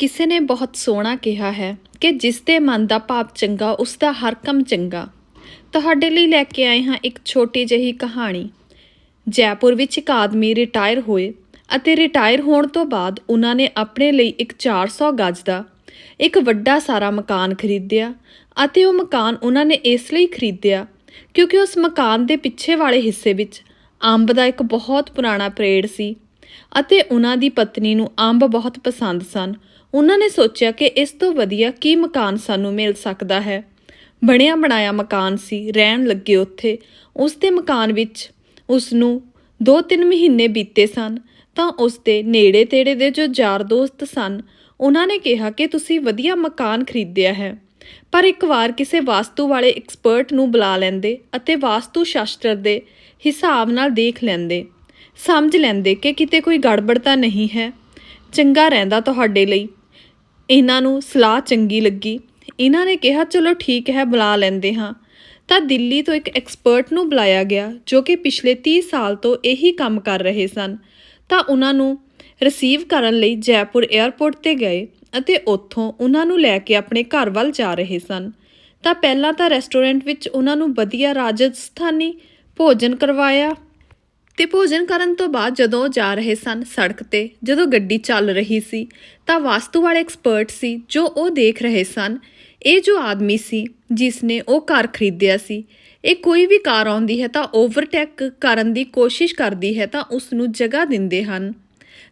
ਕਿਸੇ ਨੇ ਬਹੁਤ ਸੋਹਣਾ ਕਿਹਾ ਹੈ ਕਿ ਜਿਸ ਦੇ ਮਨ ਦਾ ਭਾਵ ਚੰਗਾ, ਉਸ ਦਾ ਹਰ ਕੰਮ ਚੰਗਾ। ਤੁਹਾਡੇ ਲਈ ਲੈ ਕੇ ਆਏ ਹਾਂ ਇੱਕ ਛੋਟੀ ਜਿਹੀ ਕਹਾਣੀ। ਜੈਪੁਰ ਵਿੱਚ ਇੱਕ ਆਦਮੀ ਰਿਟਾਇਰ ਹੋਏ ਅਤੇ ਰਿਟਾਇਰ ਹੋਣ ਤੋਂ ਬਾਅਦ ਉਹਨਾਂ ਨੇ ਆਪਣੇ ਲਈ ਇੱਕ 400 ਗਜ਼ ਦਾ ਇੱਕ ਵੱਡਾ ਸਾਰਾ ਮਕਾਨ ਖਰੀਦਿਆ ਅਤੇ ਉਹ ਮਕਾਨ ਉਹਨਾਂ ਨੇ ਇਸ ਲਈ ਖਰੀਦਿਆ ਕਿਉਂਕਿ ਉਸ ਮਕਾਨ ਦੇ ਪਿੱਛੇ ਵਾਲੇ ਹਿੱਸੇ ਵਿੱਚ ਅੰਬ ਦਾ ਇੱਕ ਬਹੁਤ ਪੁਰਾਣਾ ਪੇੜ ਸੀ ਅਤੇ ਉਹਨਾਂ ਦੀ ਪਤਨੀ ਨੂੰ ਅੰਬ ਬਹੁਤ ਪਸੰਦ ਸਨ। ਉਹਨਾਂ ਨੇ ਸੋਚਿਆ ਕਿ ਇਸ ਤੋਂ ਵਧੀਆ ਕੀ ਮਕਾਨ ਸਾਨੂੰ ਮਿਲ ਸਕਦਾ ਹੈ। ਬਣਿਆ ਬਣਾਇਆ ਮਕਾਨ ਸੀ, ਰਹਿਣ ਲੱਗੇ ਉੱਥੇ। ਉਸ ਦੇ ਮਕਾਨ ਵਿੱਚ ਉਸ ਨੂੰ 2-3 ਮਹੀਨੇ ਬੀਤੇ ਸਨ, ਤਾਂ ਉਸ ਦੇ ਨੇੜੇ ਤੇੜੇ ਦੇ ਜੋ ਯਾਰ ਦੋਸਤ ਸਨ, ਉਹਨਾਂ ਨੇ ਕਿਹਾ ਕਿ ਤੁਸੀਂ ਵਧੀਆ ਮਕਾਨ ਖਰੀਦਿਆ ਹੈ, ਪਰ ਇੱਕ ਵਾਰ ਕਿਸੇ ਵਾਸਤੂ ਵਾਲੇ ਐਕਸਪਰਟ ਨੂੰ ਬੁਲਾ ਲੈਂਦੇ ਅਤੇ ਵਾਸਤੂ ਸ਼ਾਸਤਰ ਦੇ ਹਿਸਾਬ ਨਾਲ ਦੇਖ ਲੈਂਦੇ। ਸਮਝ ਲੈਂਦੇ ਕਿ ਕਿਤੇ ਕੋਈ ਗੜਬੜ ਤਾਂ ਨਹੀਂ ਹੈ। ਚੰਗਾ ਰਹਿੰਦਾ ਤੁਹਾਡੇ ਲਈ। ਇਹਨਾਂ ਨੂੰ ਸਲਾਹ ਚੰਗੀ ਲੱਗੀ। ਇਹਨਾਂ ਨੇ ਕਿਹਾ, ਚਲੋ ਠੀਕ ਹੈ, ਬੁਲਾ ਲੈਂਦੇ ਹਾਂ। ਤਾਂ ਦਿੱਲੀ ਤੋਂ ਇੱਕ ਐਕਸਪਰਟ ਨੂੰ ਬੁਲਾਇਆ ਗਿਆ, ਜੋ ਕਿ ਪਿਛਲੇ 30 ਸਾਲ ਤੋਂ ਇਹੀ ਕੰਮ ਕਰ ਰਹੇ ਸਨ। ਤਾਂ ਉਹਨਾਂ ਨੂੰ ਰਿਸੀਵ ਕਰਨ ਲਈ ਜੈਪੁਰ 에ਅਰਪੋਰਟ ਤੇ ਗਏ ਅਤੇ ਉੱਥੋਂ ਉਹਨਾਂ ਨੂੰ ਲੈ ਕੇ ਆਪਣੇ ਘਰ ਵੱਲ ਜਾ ਰਹੇ ਸਨ। ਤਾਂ ਪਹਿਲਾਂ ਤਾਂ ਰੈਸਟੋਰੈਂਟ ਵਿੱਚ ਉਹਨਾਂ ਨੂੰ ਵਧੀਆ ਰਾਜਸਥਾਨੀ ਭੋਜਨ ਕਰਵਾਇਆ ਤੇ ਭੋਜਨ ਕਰਨ ਤੋਂ ਬਾਅਦ ਜਦੋਂ ਉਹ ਜਾ ਰਹੇ ਸਨ ਸੜਕ ਤੇ, ਜਦੋਂ ਗੱਡੀ ਚੱਲ ਰਹੀ ਸੀ, ਤਾਂ ਵਾਸਤੂ ਵਾਲੇ ਐਕਸਪਰਟ ਸੀ ਜੋ ਉਹ ਦੇਖ ਰਹੇ ਸਨ। ਇਹ ਜੋ ਆਦਮੀ ਸੀ, ਜਿਸ ਨੇ ਉਹ ਕਾਰ ਖਰੀਦਿਆ ਸੀ, ਇਹ ਕੋਈ ਵੀ ਕਾਰ ਆਉਂਦੀ ਹੈ ਤਾਂ ਓਵਰਟੇਕ ਕਰਨ ਦੀ ਕੋਸ਼ਿਸ਼ ਕਰਦੀ ਹੈ ਤਾਂ ਉਸ ਨੂੰ ਜਗ੍ਹਾ ਦਿੰਦੇ ਹਨ।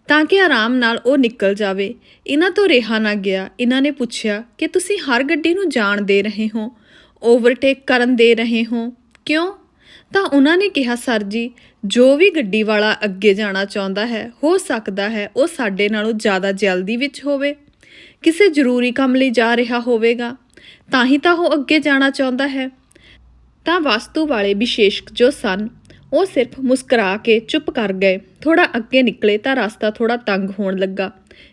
ਤਾਂ ਕਿ ਆਰਾਮ ਨਾਲ ਉਹ ਨਿਕਲ ਜਾਵੇ। ਇਹਨਾਂ ਤੋਂ ਰਿਹਾ ਨਾ ਗਿਆ। ਇਹਨਾਂ ਨੇ ਪੁੱਛਿਆ, ਕਿ ਤੁਸੀਂ ਹਰ ਗੱਡੀ ਨੂੰ ਜਾਣ ਦੇ ਰਹੇ ਹੋ? ਓਵਰਟੇਕ ਕਰਨ ਦੇ ਰਹੇ ਹੋ? ਕਿਉਂ? ਤਾਂ ਉਹਨਾਂ ਨੇ ਕਿਹਾ, ਸਰ ਜੀ, ਜੋ ਵੀ ਗੱਡੀ ਵਾਲਾ ਅੱਗੇ ਜਾਣਾ ਚਾਹੁੰਦਾ ਹੈ, ਹੋ ਸਕਦਾ ਹੈ ਉਹ ਸਾਡੇ ਨਾਲੋਂ ਜ਼ਿਆਦਾ ਜਲਦੀ ਵਿੱਚ ਹੋਵੇ। ਕਿਸੇ ਜ਼ਰੂਰੀ ਕੰਮ ਲਈ ਜਾ ਰਿਹਾ ਹੋਵੇਗਾ, ਤਾਂ ਹੀ ਤਾਂ ਉਹ ਅੱਗੇ ਜਾਣਾ ਚਾਹੁੰਦਾ ਹੈ। ਤਾਂ ਵਾਸਤੂ ਵਾਲੇ ਵਿਸ਼ੇਸ਼ਕ ਜੋ ਸਨ, ਉਹ ਸਿਰਫ ਮੁਸਕਰਾ ਕੇ ਚੁੱਪ ਕਰ ਗਏ। ਥੋੜਾ ਅੱਗੇ ਨਿਕਲੇ ਤਾਂ ਰਸਤਾ ਥੋੜਾ ਤੰਗ ਹੋਣ ਲੱਗਾ।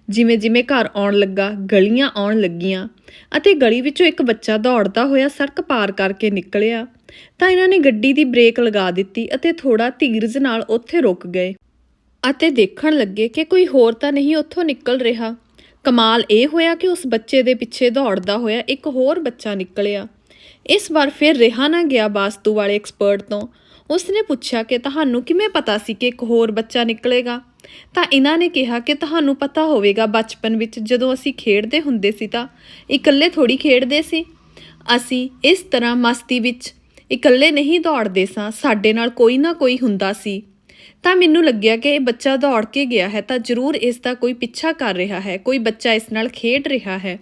ਜਿਵੇਂ ਜਿਵੇਂ ਘਰ ਆਉਣ ਲੱਗਾ, ਗਲੀਆਂ ਆਉਣ ਲੱਗੀਆਂ ਅਤੇ ਗਲੀ ਵਿੱਚੋਂ ਇੱਕ ਬੱਚਾ ਦੌੜਦਾ ਹੋਇਆ ਸੜਕ ਪਾਰ ਕਰਕੇ ਨਿਕਲਿਆ। ਤਾਂ ਇਹਨਾਂ ਨੇ ਗੱਡੀ ਦੀ ਬ੍ਰੇਕ ਲਗਾ ਦਿੱਤੀ ਅਤੇ ਥੋੜਾ ਧੀਰਜ ਨਾਲ ਉੱਥੇ ਰੁਕ ਗਏ। ਅਤੇ ਦੇਖਣ ਲੱਗੇ ਕਿ ਕੋਈ ਹੋਰ ਤਾਂ ਨਹੀਂ ਉੱਥੋਂ ਨਿਕਲ ਰਿਹਾ। ਕਮਾਲ ਇਹ ਹੋਇਆ ਕਿ ਉਸ ਬੱਚੇ ਦੇ ਪਿੱਛੇ ਦੌੜਦਾ ਹੋਇਆ ਇੱਕ ਹੋਰ ਬੱਚਾ ਨਿਕਲਿਆ। ਇਸ ਵਾਰ ਫਿਰ ਰਿਹਾ ਨਾ ਗਿਆ ਵਾਸਤੂ ਵਾਲੇ ਐਕਸਪਰਟ ਤੋਂ। ਉਸਨੇ ਪੁੱਛਿਆ ਕਿ ਤੁਹਾਨੂੰ ਕਿਵੇਂ ਪਤਾ ਸੀ ਕਿ ਇੱਕ ਹੋਰ ਬੱਚਾ ਨਿਕਲੇਗਾ? ਤਾਂ ਇਹਨਾਂ ਨੇ ਕਿਹਾ ਕਿ ਤੁਹਾਨੂੰ ਪਤਾ ਹੋਵੇਗਾ ਬਚਪਨ ਵਿੱਚ ਜਦੋਂ ਅਸੀਂ ਖੇਡਦੇ ਹੁੰਦੇ ਸੀ ਤਾਂ ਇਕੱਲੇ ਥੋੜੀ ਖੇਡਦੇ ਸੀ। ਅਸੀਂ ਇਸ ਤਰ੍ਹਾਂ ਮਸਤੀ ਵਿੱਚ ਇਕੱਲੇ ਨਹੀਂ ਦੌੜਦੇ ਸਾਂ, ਸਾਡੇ ਨਾਲ ਕੋਈ ਨਾ ਕੋਈ ਹੁੰਦਾ ਸੀ। ਤਾਂ ਮੈਨੂੰ ਲੱਗਿਆ ਕਿ ਇਹ ਬੱਚਾ ਦੌੜ ਕੇ ਗਿਆ ਹੈ ਤਾਂ ਜ਼ਰੂਰ ਇਸ ਦਾ ਕੋਈ ਪਿੱਛਾ ਕਰ ਰਿਹਾ ਹੈ, ਕੋਈ ਬੱਚਾ ਇਸ ਨਾਲ ਖੇਡ ਰਿਹਾ ਹੈ।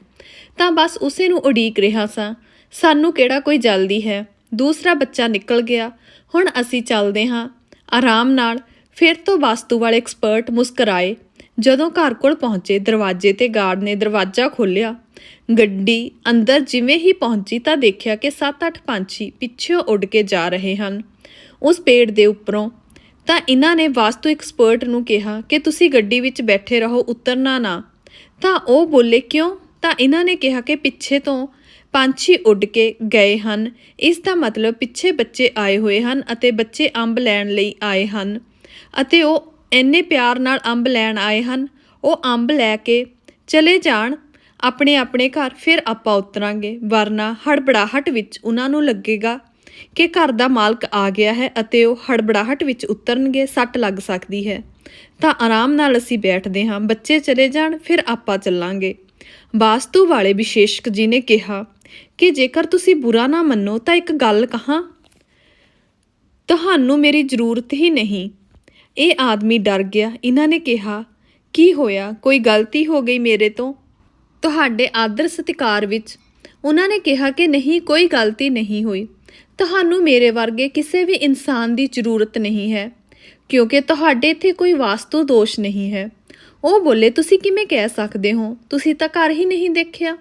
ਤਾਂ ਬਸ ਉਸੇ ਨੂੰ ਉਡੀਕ ਰਿਹਾ ਸਾਂ, ਸਾਨੂੰ ਕਿਹੜਾ ਕੋਈ ਜਲਦੀ ਹੈ? ਦੂਸਰਾ ਬੱਚਾ ਨਿਕਲ ਗਿਆ। ਹੁਣ ਅਸੀਂ ਚੱਲਦੇ ਹਾਂ। ਆਰਾਮ ਨਾਲ ਫਿਰ ਤੋਂ ਵਾਸਤੂ ਵਾਲੇ ਐਕਸਪਰਟ ਮੁਸਕਰਾਏ। ਜਦੋਂ ਘਰ ਕੋਲ ਪਹੁੰਚੇ, ਦਰਵਾਜ਼ੇ ਤੇ ਗਾਰਡ ਨੇ ਦਰਵਾਜ਼ਾ ਖੋਲ੍ਹਿਆ। ਗੱਡੀ ਅੰਦਰ ਜਿਵੇਂ ਹੀ ਪਹੁੰਚੀ ਤਾਂ ਦੇਖਿਆ ਕਿ 7-8 ਪੰਛੀ ਪਿੱਛੇ ਉੱਡ ਕੇ ਜਾ ਰਹੇ ਹਨ। ਉਸ ਪੇੜ ਦੇ ਉੱਪਰੋਂ ਤਾਂ ਇਹਨਾਂ ਨੇ ਵਾਸਤੂ ਐਕਸਪਰਟ ਨੂੰ ਕਿਹਾ ਕਿ ਤੁਸੀਂ ਗੱਡੀ ਵਿੱਚ ਬੈਠੇ ਰਹੋ, ਉਤਰਨਾ ਨਾ। ਤਾਂ ਉਹ ਬੋਲੇ, ਕਿਉਂ? ਤਾਂ ਇਹਨਾਂ ਨੇ ਕਿਹਾ ਕਿ ਪਿੱਛੇ ਤੋਂ ਪੰਛੀ ਉੱਡ ਕੇ ਗਏ ਹਨ। ਇਸ ਦਾ ਮਤਲਬ ਪਿੱਛੇ ਬੱਚੇ ਆਏ ਹੋਏ ਹਨ ਅਤੇ ਬੱਚੇ ਅੰਬ ਲੈਣ ਲਈ ਆਏ ਹਨ ਅਤੇ ਉਹ ਇੰਨੇ ਪਿਆਰ ਨਾਲ ਅੰਬ ਲੈਣ ਆਏ ਹਨ, ਉਹ ਅੰਬ ਲੈ ਕੇ ਚਲੇ ਜਾਣ, ਆਪਣੇ ਆਪਣੇ ਘਰ, ਫਿਰ ਆਪਾਂ ਉਤਰਾਂਗੇ, ਵਰਨਾ ਹੜਬੜਾਹਟ ਵਿੱਚ ਉਹਨਾਂ ਨੂੰ ਲੱਗੇਗਾ ਕਿ ਘਰ ਦਾ ਮਾਲਕ ਆ ਗਿਆ ਹੈ ਅਤੇ ਉਹ ਹੜਬੜਾਹਟ ਵਿੱਚ ਉਤਰਨਗੇ, ਸੱਟ ਲੱਗ ਸਕਦੀ ਹੈ। ਤਾਂ ਆਰਾਮ ਨਾਲ ਅਸੀਂ ਬੈਠਦੇ ਹਾਂ, ਬੱਚੇ ਚਲੇ ਜਾਣ, ਫਿਰ ਆਪਾਂ ਚੱਲਾਂਗੇ। ਵਾਸਤੂ ਵਾਲੇ ਵਿਸ਼ੇਸ਼ਕ ਜੀ ਨੇ ਕਿਹਾ ਕਿ ਜੇਕਰ ਤੁਸੀਂ ਬੁਰਾ ਨਾ ਮੰਨੋ ਤਾਂ ਇੱਕ ਗੱਲ ਕਹਾਂ, ਤੁਹਾਨੂੰ ਮੇਰੀ ਜ਼ਰੂਰਤ ਹੀ ਨਹੀਂ। ਇਹ ਆਦਮੀ ਡਰ ਗਿਆ। ਇਹਨਾਂ ਨੇ ਕਿਹਾ, ਕੀ ਹੋਇਆ? ਕੋਈ ਗਲਤੀ ਹੋ ਗਈ ਮੇਰੇ ਤੋਂ? ਤੁਹਾਡੇ ਆਦਰ ਸਤਿਕਾਰ ਵਿੱਚ। ਉਹਨਾਂ ਨੇ ਕਿਹਾ ਕਿ ਨਹੀਂ, ਕੋਈ ਗਲਤੀ ਨਹੀਂ ਹੋਈ। ਤੁਹਾਨੂੰ ਮੇਰੇ ਵਰਗੇ ਕਿਸੇ ਵੀ ਇਨਸਾਨ ਦੀ ਜ਼ਰੂਰਤ ਨਹੀਂ ਹੈ, ਕਿਉਂਕਿ ਤੁਹਾਡੇ ਇੱਥੇ ਕੋਈ ਵਾਸਤੂ ਦੋਸ਼ ਨਹੀਂ ਹੈ। ਉਹ ਬੋਲੇ, ਤੁਸੀਂ ਕਿਵੇਂ ਕਹਿ ਸਕਦੇ ਹੋ? ਤੁਸੀਂ ਤਾਂ ਘਰ ਹੀ ਨਹੀਂ ਦੇਖਿਆ?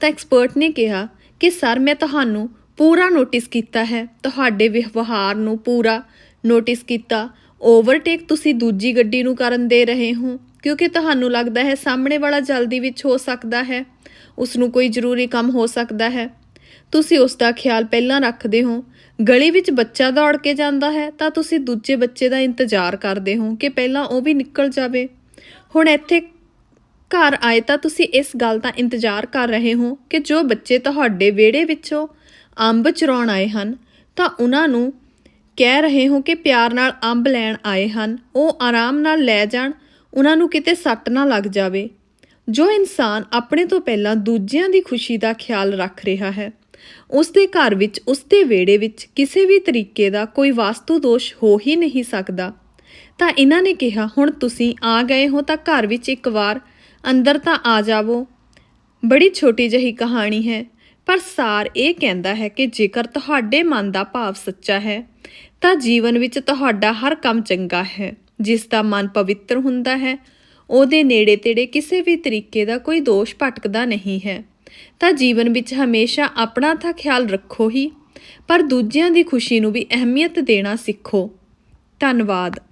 ਤਾਂ ਐਕਸਪਰਟ ਨੇ ਕਿਹਾ ਕਿ, ਸਰ, ਮੈਂ ਤੁਹਾਨੂੰ ਪੂਰਾ ਨੋਟਿਸ ਕੀਤਾ ਹੈ। ਤੁਹਾਡੇ ਵਿਵਹਾਰ ਨੂੰ ਪੂਰਾ ਨੋਟਿਸ ਕੀਤਾ। ਓਵਰਟੇਕ ਤੁਸੀਂ ਦੂਜੀ ਗੱਡੀ ਨੂੰ ਕਰਨ ਦੇ ਰਹੇ ਹੋ, ਕਿਉਂਕਿ ਤੁਹਾਨੂੰ ਲੱਗਦਾ ਹੈ ਸਾਹਮਣੇ ਵਾਲਾ ਜਲਦੀ ਵਿੱਚ ਹੋ ਸਕਦਾ ਹੈ ਉਸ ਨੂੰ ਕੋਈ ਜ਼ਰੂਰੀ ਕੰਮ ਹੋ ਸਕਦਾ ਹੈ। ਤੁਸੀਂ ਉਸ ਦਾ ਖਿਆਲ ਪਹਿਲਾਂ ਰੱਖਦੇ ਹੋ, ਗਲੀ ਵਿੱਚ ਬੱਚਾ ਦੌੜ ਕੇ ਜਾਂਦਾ ਹੈ, ਤਾਂ ਤੁਸੀਂ ਦੂਜੇ ਬੱਚੇ ਦਾ ਇੰਤਜ਼ਾਰ ਕਰਦੇ ਹੋ ਕਿ ਪਹਿਲਾਂ ਉਹ ਵੀ ਨਿਕਲ ਜਾਵੇ। ਹੁਣ ਇੱਥੇ ਘਰ ਆਏ ਤਾਂ ਤੁਸੀਂ ਇਸ ਗੱਲ ਦਾ ਇੰਤਜ਼ਾਰ ਕਰ ਰਹੇ ਹੋ ਕਿ ਜੋ ਬੱਚੇ ਤੁਹਾਡੇ ਵਿਹੜੇ ਵਿੱਚੋਂ ਅੰਬ ਚਰਾਉਣ ਆਏ ਹਨ, ਤਾਂ ਉਹਨਾਂ ਨੂੰ ਕਹਿ ਰਹੇ ਹੋ ਕਿ ਪਿਆਰ ਨਾਲ ਅੰਬ ਲੈਣ ਆਏ ਹਨ। ਉਹ ਆਰਾਮ ਨਾਲ ਲੈ ਜਾਣ। ਉਹਨਾਂ ਨੂੰ ਕਿਤੇ ਸੱਟ ਨਾ ਲੱਗ ਜਾਵੇ। ਜੋ ਇਨਸਾਨ ਆਪਣੇ ਤੋਂ ਪਹਿਲਾਂ ਦੂਜਿਆਂ ਦੀ ਖੁਸ਼ੀ ਦਾ ਖਿਆਲ ਰੱਖ ਰਿਹਾ ਹੈ ਉਸ ਦੇ ਘਰ ਵਿੱਚ ਉਸ ਦੇ ਵਿਹੜੇ ਵਿੱਚ ਕਿਸੇ ਵੀ ਤਰੀਕੇ ਦਾ ਕੋਈ ਵਾਸਤੂ ਦੋਸ਼ ਹੋ ਹੀ ਨਹੀਂ ਸਕਦਾ। ਤਾਂ ਇਹਨਾਂ ਨੇ ਕਿਹਾ, ਹੁਣ ਤੁਸੀਂ ਆ ਗਏ ਹੋ ਤਾਂ ਘਰ ਵਿੱਚ ਇੱਕ ਵਾਰ ਅੰਦਰ ਤਾਂ ਆ ਜਾਵੋ। ਬੜੀ ਛੋਟੀ ਜਿਹੀ ਕਹਾਣੀ ਹੈ। ਪਰ ਸਾਰ ਇਹ ਕਹਿੰਦਾ ਹੈ ਕਿ ਜੇਕਰ ਤੁਹਾਡੇ ਮਨ ਦਾ ਭਾਵ ਸੱਚਾ ਹੈ, ਤਾਂ ਜੀਵਨ ਵਿੱਚ ਤੁਹਾਡਾ ਹਰ ਕੰਮ ਚੰਗਾ ਹੈ। ਜਿਸ ਦਾ ਮਨ ਪਵਿੱਤਰ ਹੁੰਦਾ ਹੈ, ਉਹਦੇ ਨੇੜੇ ਤੇੜੇ ਕਿਸੇ ਵੀ ਤਰੀਕੇ ਦਾ ਕੋਈ ਦੋਸ਼ ਭਟਕਦਾ ਨਹੀਂ ਹੈ। ਤਾਂ ਜੀਵਨ ਵਿੱਚ ਹਮੇਸ਼ਾ ਆਪਣਾ ਤਾਂ ਖਿਆਲ ਰੱਖੋ ਹੀ, ਪਰ ਦੂਜਿਆਂ ਦੀ ਖੁਸ਼ੀ ਨੂੰ ਵੀ ਅਹਿਮੀਅਤ ਦੇਣਾ ਸਿੱਖੋ। ਧੰਨਵਾਦ।